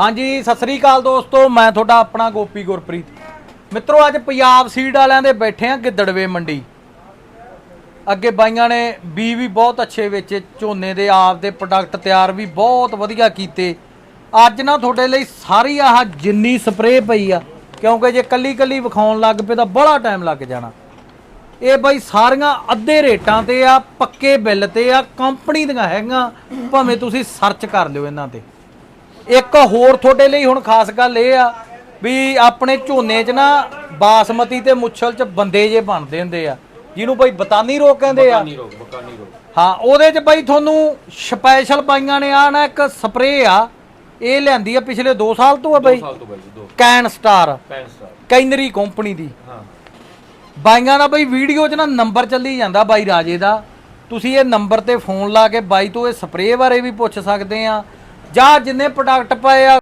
ਹਾਂਜੀ, ਸਤਿ ਸ੍ਰੀ ਅਕਾਲ ਦੋਸਤੋ, ਮੈਂ ਤੁਹਾਡਾ ਆਪਣਾ ਗੋਪੀ ਗੁਰਪ੍ਰੀਤ। ਮਿੱਤਰੋ, ਅੱਜ ਪੰਜਾਬ ਸੀਡ ਵਾਲਿਆਂ ਦੇ ਬੈਠੇ ਆ ਗਿੱਦੜਵੇ ਮੰਡੀ। ਅੱਗੇ ਬਾਈਆਂ ਨੇ ਬੀ ਵੀ ਬਹੁਤ ਅੱਛੇ ਵੇਚੇ, ਝੋਨੇ ਦੇ, ਆਪ ਦੇ ਪ੍ਰੋਡਕਟ ਤਿਆਰ ਵੀ ਬਹੁਤ ਵਧੀਆ ਕੀਤੇ। ਅੱਜ ਨਾ ਤੁਹਾਡੇ ਲਈ ਸਾਰੀ ਆਹ ਜਿੰਨੀ ਸਪਰੇਅ ਪਈ ਆ, ਕਿਉਂਕਿ ਜੇ ਕੱਲੀ ਕੱਲੀ ਵਿਖਾਉਣ ਲੱਗ ਪਏ ਤਾਂ ਬੜਾ ਟਾਈਮ ਲੱਗ ਜਾਣਾ। ਇਹ ਬਾਈ ਸਾਰੀਆਂ ਅੱਧੇ ਰੇਟਾਂ ਤੇ ਆ, ਪੱਕੇ ਬਿੱਲ ਤੇ ਆ ਕੰਪਨੀ ਦੀਆਂ ਹੈਗੀਆਂ, ਭਾਵੇਂ ਤੁਸੀਂ ਸਰਚ ਕਰ ਲਿਓ ਇਹਨਾਂ ਤੇ। ਇੱਕ ਹੋਰ ਤੁਹਾਡੇ ਲਈ ਹੁਣ ਖਾਸ ਗੱਲ ਇਹ ਆ ਵੀ ਆਪਣੇ ਝੋਨੇ 'ਚ ਨਾ ਬਾਸਮਤੀ ਤੇ ਮੁੱਛਲ 'ਚ ਬੰਦੇ ਜੇ ਬਣਦੇ ਹੁੰਦੇ ਆ ਜਿਹਨੂੰ ਬਈ ਬਤਾਨੀ ਰੋਗ ਕਹਿੰਦੇ ਆ। ਰੋਗ ਬਕਾਨੀ ਰੋਗ। ਹਾਂ ਉਹਦੇ 'ਚ ਬਈ ਤੁਹਾਨੂੰ ਸਪੈਸ਼ਲ ਬਾਈਆਂ ਨੇ ਆ ਨਾ ਇੱਕ ਸਪਰੇਅ ਆ ਇਹ ਲਿਆਂਦੀ ਆ ਪਿਛਲੇ 2 ਸਾਲ ਤੋਂ ਆ ਬਈ। ਸਾਲ ਤੋਂ ਬਾਈ ਦੋ। Can star. Pan star. Cannery company ਦੀ। ਹਾਂ। ਬਾਈਆਂ ਦਾ ਬਈ ਵੀਡੀਓ 'ਚ ਨਾ ਨੰਬਰ ਚੱਲੀ ਜਾਂਦਾ ਬਾਈ ਰਾਜੇ ਦਾ। ਤੁਸੀਂ ਇਹ ਨੰਬਰ ਤੇ ਫੋਨ ਲਾ ਕੇ ਬਾਈ ਤੋਂ ਇਹ ਸਪਰੇਅ ਬਾਰੇ ਵੀ ਪੁੱਛ ਸਕਦੇ ਆ। ਜਾਂ ਜਿੰਨੇ ਪ੍ਰੋਡਕਟ ਪਏ ਆ